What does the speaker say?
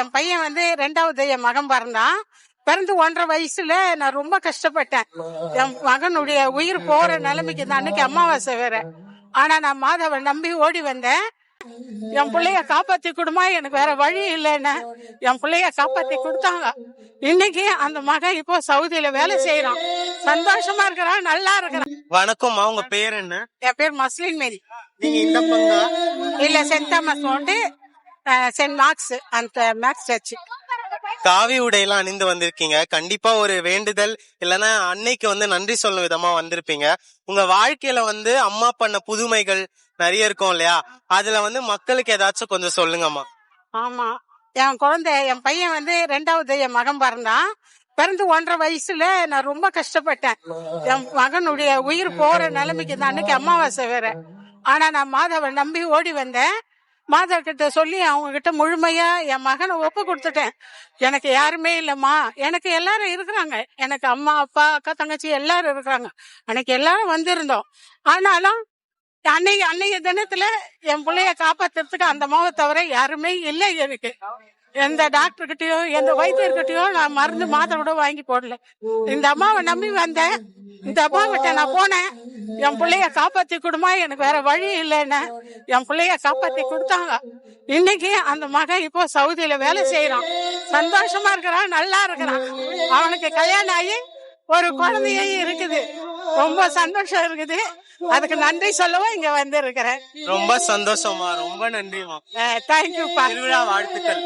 என் பையன் வந்து ரெண்டாவது என் மகன் பிறந்தான். பிறந்து ஒன்றரை வயசுல நான் ரொம்ப கஷ்டப்பட்டேன். என் மகனுடைய உயிர் போற நிலைமைக்கு தான். அன்னைக்கு அமாவாசை வேற. ஆனா நான் மாதவ நம்பி ஓடி வந்தேன். என் பிள்ளைய காப்பாத்தி கொடுமா? எனக்கு வேற வழி இல்லைன்னு. என் பிள்ளைய காப்பாத்தி கொடுத்தாங்க. இன்னைக்கு அந்த மகன் இப்போ சவுதியில வேலை செய்யறான் சந்தோஷமா இருக்கிறான் நல்லா இருக்கிறான். வணக்கம்மா உங்க பேர் என்ன? என் பேர் மஸ்லின் மேரி. நீங்க இந்த பங்கா இல்ல சென்ட் தாமஸ் சென்ட் மார்க்ஸ் அந்த மேக்ஸ் சர்ச் காவி உடையெல்லாம் அணிந்து வந்திருக்கீங்க. கண்டிப்பா ஒரு வேண்டுதல் இல்லைன்னா அன்னைக்கு வந்து நன்றி சொல்லும் விதமா வந்திருப்பீங்க. உங்க வாழ்க்கையில வந்து அம்மா பண்ண புதுமைகள் நிறைய இருக்கும் இல்லையா? அதுல வந்து மக்களுக்கு ஏதாச்சும் கொஞ்சம் சொல்லுங்கம்மா. ஆமா. என் குழந்தை என் பையன் வந்து ரெண்டாவது என் மகன் பிறந்தான் பிறந்து ஒன்றரை வயசுல நான் ரொம்ப கஷ்டப்பட்டேன். என் மகனுடைய உயிர் போற நிலைமைக்கு தான். அன்னைக்கு அமாவாசை வேற. ஆனா நான் மாதவ நம்பி ஓடி வந்தேன். மாதா கிட்ட சொல்லி அவங்க கிட்ட முழுமையா என் மகனை ஒப்பு கொடுத்துட்டேன். எனக்கு யாருமே இல்லம்மா. எனக்கு எல்லாரும் இருக்கிறாங்க. எனக்கு அம்மா அப்பா அக்கா தங்கச்சி எல்லாரும் இருக்கிறாங்க. அன்னைக்கு எல்லாரும் வந்திருந்தோம். ஆனாலும் அன்னைக்கு அன்னைய தினத்துல என் பிள்ளைய காப்பாத்துறதுக்கு அந்த அம்மாவை தவிர யாருமே இல்லை எனக்கு. எந்த டாக்டர் கிட்டயோ எந்த வைத்தியர்கிட்டயோ நான் மருந்து மாத்திரை கூட வாங்கி போடல. இந்த அம்மாவை நம்பி வந்தேன். இந்த அம்மா கிட்ட நான் போனேன். என் பிள்ளைய காப்பாத்தி கொடுமா எனக்கு வேற வழி இல்லைன்னு. என் பிள்ளைய காப்பாத்தி கொடுத்தாங்க. இன்னைக்கு அந்த மகன் இப்போ சவுதியில வேலை செய்யறான் சந்தோஷமா இருக்கிறான் நல்லா இருக்கிறான். அவனுக்கு கல்யாணம் ஆகி ஒரு குழந்தையும் இருக்குது. ரொம்ப சந்தோஷம் இருக்குது. அதுக்கு நன்றி சொல்லவும் இங்க வந்து இருக்கிறேன் ரொம்ப சந்தோஷமா ரொம்ப நன்றிமா தேங்க்யூப்பா திருவிழா வாழ்த்துக்கள்.